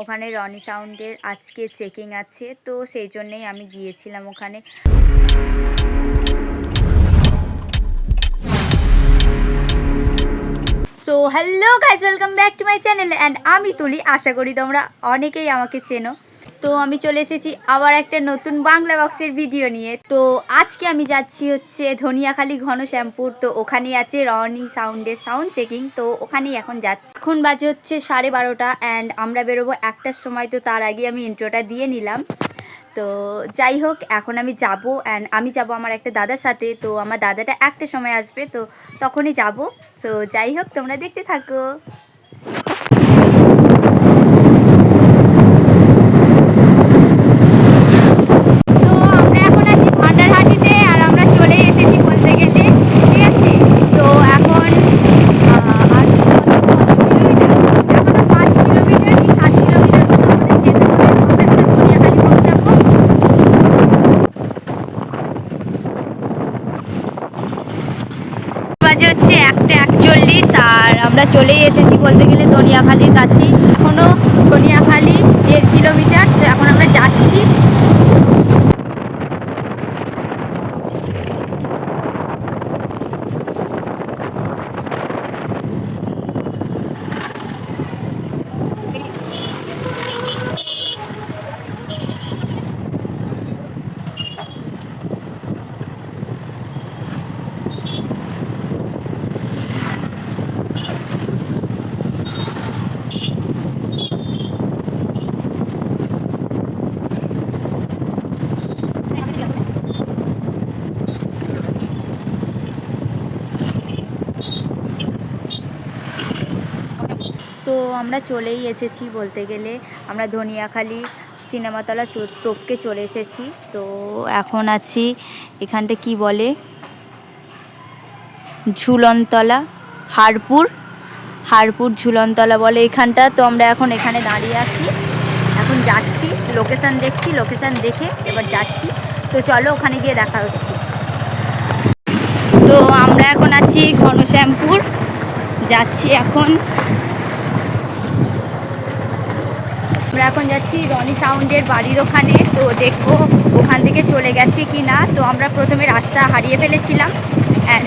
ওখানে রনি সাউন্ডের আজকে চেকিং আছে, তো সেই জন্যেই আমি গিয়েছিলাম ওখানে। So hello guys welcome back to my channel and আমি তুলি, আশা করি তোমরা অনেকেই আমাকে চেনো। তো আমি চলে এসেছি আবার একটা নতুন বাংলা বক্সের ভিডিও নিয়ে। তো আজকে আমি যাচ্ছি হচ্ছে ধনিয়াখালী ঘন শ্যাম্পুর। তো ওখানেই আছে রনি সাউন্ডের সাউন্ড চেকিং তো ওখানেই এখন যাচ্ছি। এখন বাজে হচ্ছে সাড়ে বারোটা অ্যান্ড আমরা বেরোবো একটার সময়। তো তার আগে আমি ইন্ট্রোটা দিয়ে নিলাম। তো যাই হোক, এখন আমি যাব অ্যান্ড আমি যাব আমার একটা দাদার সাথে। তো আমার দাদাটা একটা সময় আসবে, তো তখনই যাব। তো যাই হোক, তোমরা দেখতে থাকো তো আমরা এখন আছি ভান্ডারহাটিতে আর আমরা চলে এসেছি বলতে গেলে ঠিক আছে তো এখন আহ, আর কত কত কিলোমিটার এখনও পাঁচ কিলোমিটার কি সাত কিলোমিটার মতো আমাদের যেতে হবে তো আমরা এখন ধনিয়াখালি পৌঁছাবো বাজে হচ্ছে একটা একচল্লিশ আর আমরা চলেই এসেছি বলতে গেলে দনিয়াখালির কাছেই এখনও দনিয়াখালি দেড় কিলোমিটার তো এখন আমরা যাচ্ছি তো আমরা চলেই এসেছি বলতে গেলে। আমরা ধনিয়াখালি সিনেমাতলা টপকে চলে এসেছি। তো এখন আছি এখানটা কি বলে? ঝুলনতলা, হারপুর। হারপুর ঝুলনতলা বলে এখানটা। তো আমরা এখন এখানে দাঁড়িয়ে আছি। এখন যাচ্ছি লোকেশান দেখছি লোকেশান দেখে এবার যাচ্ছি। তো চলো ওখানে গিয়ে দেখা হচ্ছে। তো আমরা এখন আছি ঘনশ্যামপুর। যাচ্ছি এখন আমরা এখন যাচ্ছি রনি সাউন্ডের বাড়ির ওখানে। তো দেখব ওখান থেকে চলে গেছে কি না তো আমরা প্রথমে রাস্তা হারিয়ে ফেলেছিলাম।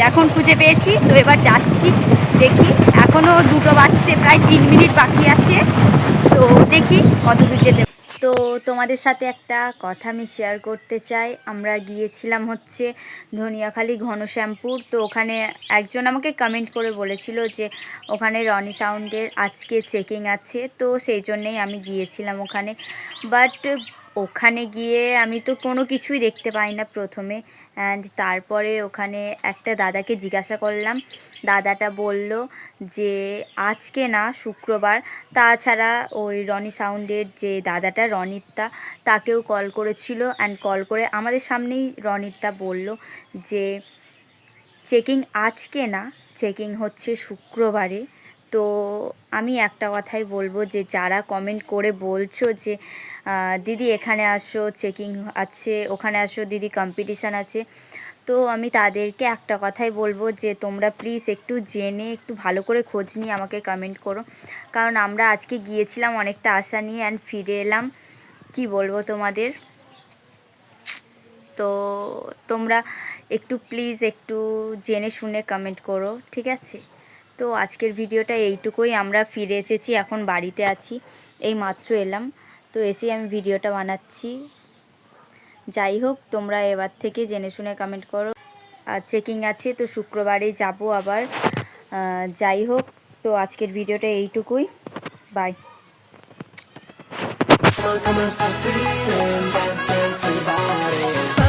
এখন খুঁজে পেয়েছি। তো এবার যাচ্ছি দেখি। এখনও দুটো বাজতে প্রায় তিন মিনিট বাকি আছে। তো দেখি কত দূর যেতে তো তোমাদের সাথে একটা কথা আমি শেয়ার করতে চাই। আমরা গিয়েছিলাম হচ্ছে ধনিয়াখালি ঘনশ্যামপুর। তো ওখানে একজন আমাকে কমেন্ট করে বলেছিল যে, ওখানে রনি সাউন্ডের আজকে চেকিং আছে। তো সেই জন্যেই আমি গিয়েছিলাম ওখানে। বাট ওখানে গিয়ে আমি তো কোনো কিছুই দেখতে পাই না প্রথমে। অ্যান্ড তারপরে ওখানে একটা দাদাকে জিজ্ঞাসা করলাম। দাদাটা বলল যে, আজকে না, শুক্রবার। তাছাড়া ওই রনি সাউন্ডের যে দাদাটা রনিতটা তাকেও কল করেছিল। অ্যান্ড কল করে আমাদের সামনেই রনিতটা বলল যে চেকিং আজকে না চেকিং হচ্ছে শুক্রবারে। তো আমি একটা কথাই বলব যে, যারা কমেন্ট করে বলছো যে দিদি এখানে আসো চেকিং আছে, ওখানে আসো, দিদি কম্পিটিশান আছে। তো আমি তাদেরকে একটা কথাই বলব যে, তোমরা প্লিজ একটু জেনে, একটু ভালো করে খোঁজ নিয়ে আমাকে কমেন্ট করো। কারণ আমরা আজকে গিয়েছিলাম, অনেকটা আশা নিয়ে অ্যান্ড ফিরে এলাম। কি বলব তোমাদের? তো তোমরা একটু প্লিজ একটু জেনে শুনে কমেন্ট করো, ঠিক আছে? তো আজকের ভিডিওটা এইটুকুই, আমরা ফিরে এসেছি, এখন বাড়িতে আছি। এই মাত্র এলাম। তো এসেই আমি ভিডিওটা বানাচ্ছি। যাই হোক তোমরা এবার থেকে জেনে শুনে কমেন্ট করো। আর চেকিং আছে তো শুক্রবারে যাব আবার। যাই হোক তো আজকের ভিডিওটা এইটুকুই। Bye feeling, dance, dance.